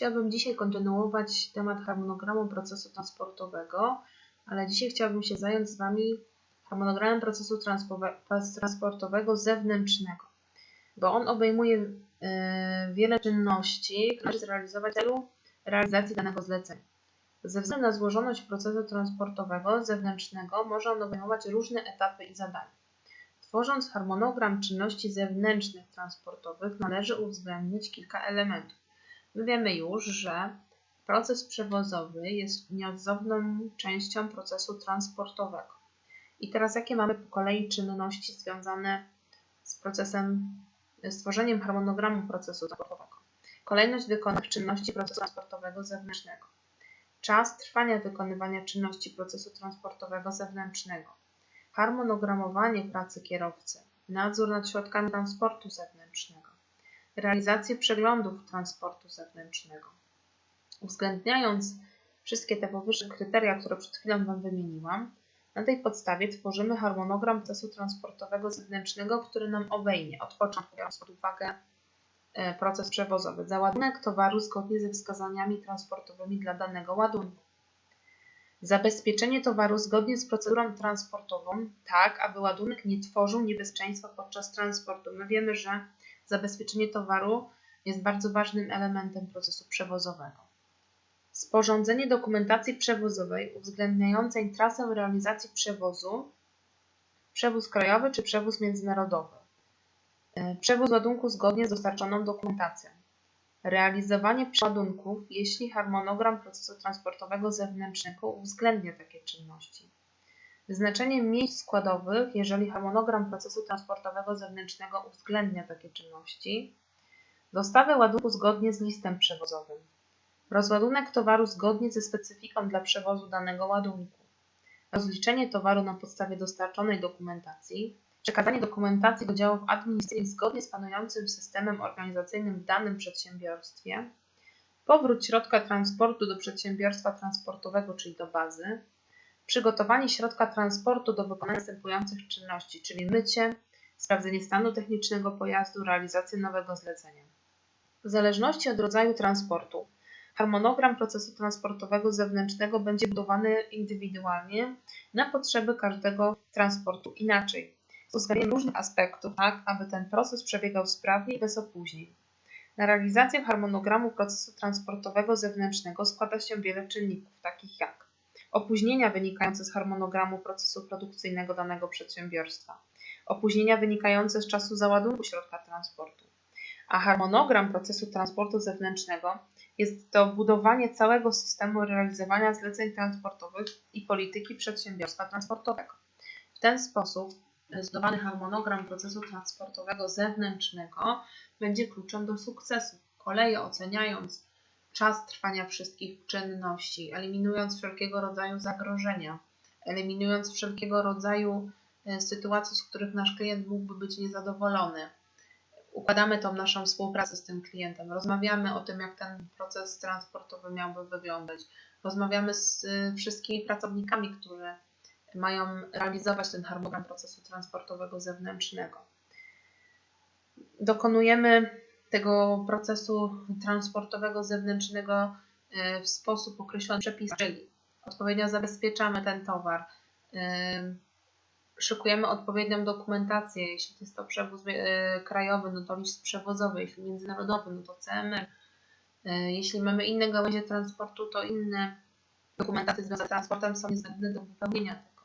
Chciałabym dzisiaj kontynuować temat harmonogramu procesu transportowego, ale dzisiaj chciałabym się zająć z Wami harmonogramem procesu transportowego zewnętrznego, bo on obejmuje e, wiele czynności, które należy zrealizować w celu realizacji danego zlecenia. Ze względu na złożoność procesu transportowego zewnętrznego może on obejmować różne etapy i zadania. Tworząc harmonogram czynności zewnętrznych transportowych należy uwzględnić kilka elementów. My wiemy już, że proces przewozowy jest nieodzowną częścią procesu transportowego. I teraz jakie mamy po kolei czynności związane z procesem, z tworzeniem harmonogramu procesu transportowego? Kolejność wykonanych czynności procesu transportowego zewnętrznego. Czas trwania wykonywania czynności procesu transportowego zewnętrznego. Harmonogramowanie pracy kierowcy. Nadzór nad środkami transportu zewnętrznego realizację przeglądów transportu zewnętrznego. Uwzględniając wszystkie te powyższe kryteria, które przed chwilą Wam wymieniłam, na tej podstawie tworzymy harmonogram procesu transportowego zewnętrznego, który nam obejmie od początku, biorąc pod uwagę e, proces przewozowy, załadunek towaru zgodnie ze wskazaniami transportowymi dla danego ładunku. Zabezpieczenie towaru zgodnie z procedurą transportową, tak aby ładunek nie tworzył niebezpieczeństwa podczas transportu. My wiemy, że zabezpieczenie towaru jest bardzo ważnym elementem procesu przewozowego. Sporządzenie dokumentacji przewozowej uwzględniającej trasę realizacji przewozu, przewóz krajowy czy przewóz międzynarodowy. E, przewóz ładunku zgodnie z dostarczoną dokumentacją. Realizowanie przeładunków, jeśli harmonogram procesu transportowego zewnętrznego uwzględnia takie czynności. Wyznaczenie miejsc składowych, jeżeli harmonogram procesu transportowego zewnętrznego uwzględnia takie czynności. Dostawę ładunku zgodnie z listem przewozowym. Rozładunek towaru zgodnie ze specyfiką dla przewozu danego ładunku. Rozliczenie towaru na podstawie dostarczonej dokumentacji. Przekazanie dokumentacji do działów administracyjnych zgodnie z panującym systemem organizacyjnym w danym przedsiębiorstwie. Powrót środka transportu do przedsiębiorstwa transportowego, czyli do bazy przygotowanie środka transportu do wykonania następujących czynności, czyli mycie, sprawdzenie stanu technicznego pojazdu, realizację nowego zlecenia. W zależności od rodzaju transportu, harmonogram procesu transportowego zewnętrznego będzie budowany indywidualnie na potrzeby każdego transportu inaczej, z uwzględnieniem różnych aspektów, tak aby ten proces przebiegał sprawnie i bez opóźnień. Na realizację harmonogramu procesu transportowego zewnętrznego składa się wiele czynników, takich jak opóźnienia wynikające z harmonogramu procesu produkcyjnego danego przedsiębiorstwa, opóźnienia wynikające z czasu załadunku środka transportu. A harmonogram procesu transportu zewnętrznego jest to budowanie całego systemu realizowania zleceń transportowych i polityki przedsiębiorstwa transportowego. W ten sposób zdobany harmonogram procesu transportowego zewnętrznego będzie kluczem do sukcesu. Koleje oceniając czas trwania wszystkich czynności, eliminując wszelkiego rodzaju zagrożenia, eliminując wszelkiego rodzaju e, sytuacje, z których nasz klient mógłby być niezadowolony. Układamy tą naszą współpracę z tym klientem, rozmawiamy o tym, jak ten proces transportowy miałby wyglądać, rozmawiamy z e, wszystkimi pracownikami, którzy mają realizować ten harmonogram procesu transportowego zewnętrznego. Dokonujemy tego procesu transportowego zewnętrznego e, w sposób określony przepis, czyli odpowiednio zabezpieczamy ten towar, e, szykujemy odpowiednią dokumentację, jeśli jest to przewóz e, krajowy, no to list przewozowy, jeśli międzynarodowy, no to CMR. Jeśli mamy inne gałęzie transportu, to inne dokumentacje związane z transportem są niezbędne do wypełnienia tego.